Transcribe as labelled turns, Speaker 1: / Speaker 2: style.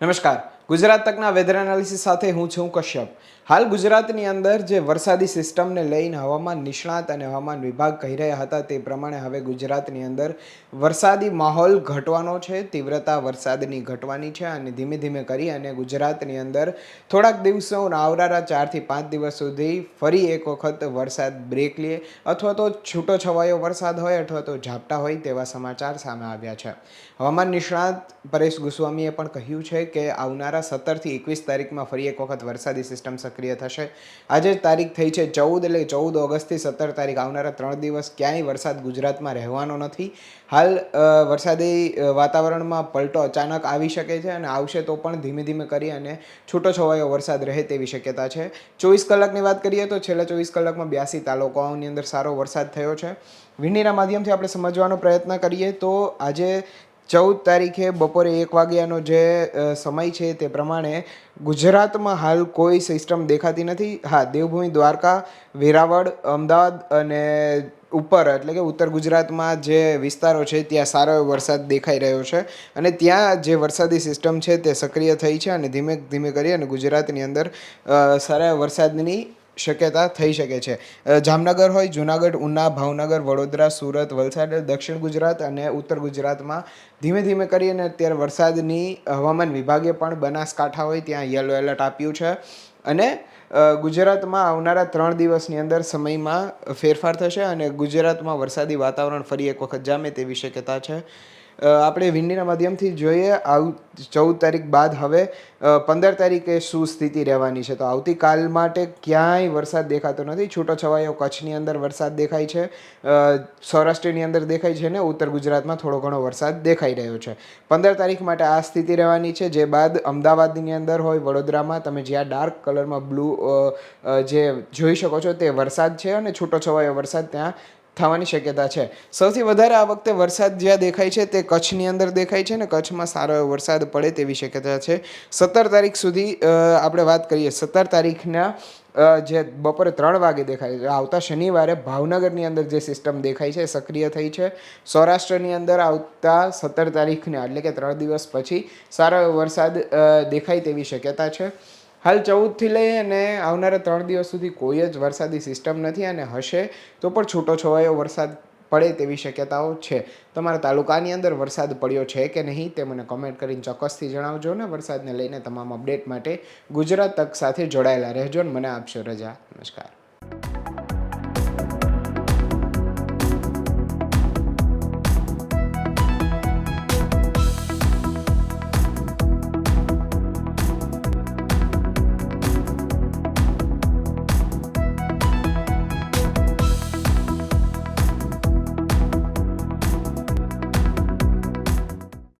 Speaker 1: નમસ્કાર. Gujarat તકના weather analysis સાથે હું છું કશ્યપ. હાલ ગુજરાતની અંદર જે વરસાદી સિસ્ટમને લઈને હવામાન નિષ્ણાત અને હવામાન વિભાગ કહી રહ્યા હતા તે પ્રમાણે હવે ગુજરાતની અંદર વરસાદી માહોલ ઘટવાનો છે, તીવ્રતા વરસાદની ઘટવાની છે અને ધીમે ધીમે કરી અને ગુજરાતની અંદર થોડાક દિવસો આવનારા ચારથી પાંચ દિવસ સુધી ફરી એક વખત વરસાદ બ્રેક લે અથવા તો છૂટો છવાયો વરસાદ હોય અથવા તો ઝાપટા હોય તેવા સમાચાર સામે આવ્યા છે. હવામાન નિષ્ણાત પરેશ ગોસ્વામીએ પણ કહ્યું છે કે આવનારા સત્તરથી એકવીસ તારીખમાં ફરી એક વખત વરસાદી સિસ્ટમ સક્રિય થશે. આજે તારીખ થઈ છે ચૌદ, એટલે ચૌદ ઓગસ્ટથી સત્તર તારીખ આવનારા ત્રણ દિવસ ક્યાંય વરસાદ ગુજરાતમાં રહેવાનો નથી. હાલ વરસાદી વાતાવરણમાં પલટો અચાનક આવી શકે છે અને આવશે તો પણ ધીમે ધીમે કરી અને છૂટો છવાયો વરસાદ રહે તેવી શક્યતા છે. ચોવીસ કલાકની વાત કરીએ તો છેલ્લા ચોવીસ કલાકમાં બ્યાસી તાલુકાઓની અંદર સારો વરસાદ થયો છે. વીણીના માધ્યમથી આપણે સમજવાનો પ્રયત્ન કરીએ તો આજે ચૌદ તારીખે બપોરે એક વાગ્યાનો જે સમય છે તે પ્રમાણે ગુજરાતમાં હાલ કોઈ સિસ્ટમ દેખાતી નથી. હા, દેવભૂમિ દ્વારકા, વેરાવળ, અમદાવાદ અને ઉપર, એટલે કે ઉત્તર ગુજરાતમાં જે વિસ્તારો છે ત્યાં સારો એવો વરસાદ દેખાઈ રહ્યો છે અને ત્યાં જે વરસાદી સિસ્ટમ છે તે સક્રિય થઈ છે અને ધીમે ધીમે કરી અને ગુજરાતની અંદર સારા વરસાદની શક્યતા થઈ શકે છે. જામનગર હોય, જુનાગઢ, ઉના, ભાવનગર, વડોદરા, સુરત, વલસાડ, દક્ષિણ ગુજરાત અને ઉત્તર ગુજરાતમાં ધીમે ધીમે કરીને અત્યારે વરસાદની હવામાન વિભાગે પણ બનાસકાંઠા હોય ત્યાં યલો એલર્ટ આપ્યું છે. અને ગુજરાતમાં આવનારા ત્રણ દિવસની અંદર સમયમાં ફેરફાર થશે અને ગુજરાતમાં વરસાદી વાતાવરણ ફરી એક વખત જામે તેવી શક્યતા છે. આપણે વિંડીના માધ્યમથી જોઈએ આવ ચૌદ તારીખ બાદ હવે પંદર તારીખે શું સ્થિતિ રહેવાની છે? તો આવતીકાલ માટે ક્યાંય વરસાદ દેખાતો નથી. છૂટો છવાયો કચ્છની અંદર વરસાદ દેખાય છે. સૌરાષ્ટ્રની અંદર દેખાય છે ને, ઉત્તર ગુજરાતમાં થોડો ઘણો વરસાદ દેખાઈ રહ્યો છે. પંદર તારીખ માટે આ સ્થિતિ રહેવાની છે. જે બાદ અમદાવાદની અંદર હોય, વડોદરામાં તમે જ્યાં ડાર્ક કલરમાં બ્લુ જે જોઈ શકો છો તે વરસાદ છે અને છૂટો છવાયો વરસાદ ત્યાં થવાની શક્યતા છે. સૌથી વધારે આ વખતે વરસાદ જ્યાં દેખાય છે તે કચ્છની અંદર દેખાય છે ને કચ્છમાં સારો એવો વરસાદ પડે તેવી શક્યતા છે. સત્તર તારીખ સુધી આપણે વાત કરીએ, સત્તર તારીખના જે બપોરે ત્રણ વાગે દેખાય છે. આવતા શનિવારે ભાવનગરની અંદર જે સિસ્ટમ દેખાય છે સક્રિય થઈ છે. સૌરાષ્ટ્રની અંદર આવતા સત્તર તારીખને, એટલે કે ત્રણ દિવસ પછી સારો વરસાદ દેખાય તેવી શક્યતા છે. હાલ ચૌદથી લઈ અને આવનારા ત્રણ દિવસ સુધી કોઈ જ વરસાદી સિસ્ટમ નથી અને હશે તો પણ છૂટો છવાયો વરસાદ પડે તેવી શક્યતાઓ છે. તમારા તાલુકાની અંદર વરસાદ પડ્યો છે કે નહીં તે મને કમેન્ટ કરીને ચોક્કસથી જણાવજો ને. વરસાદને લઈને તમામ અપડેટ માટે ગુજરાત તક સાથે જોડાયેલા રહેજો ને. મને આપશો રજા. નમસ્કાર.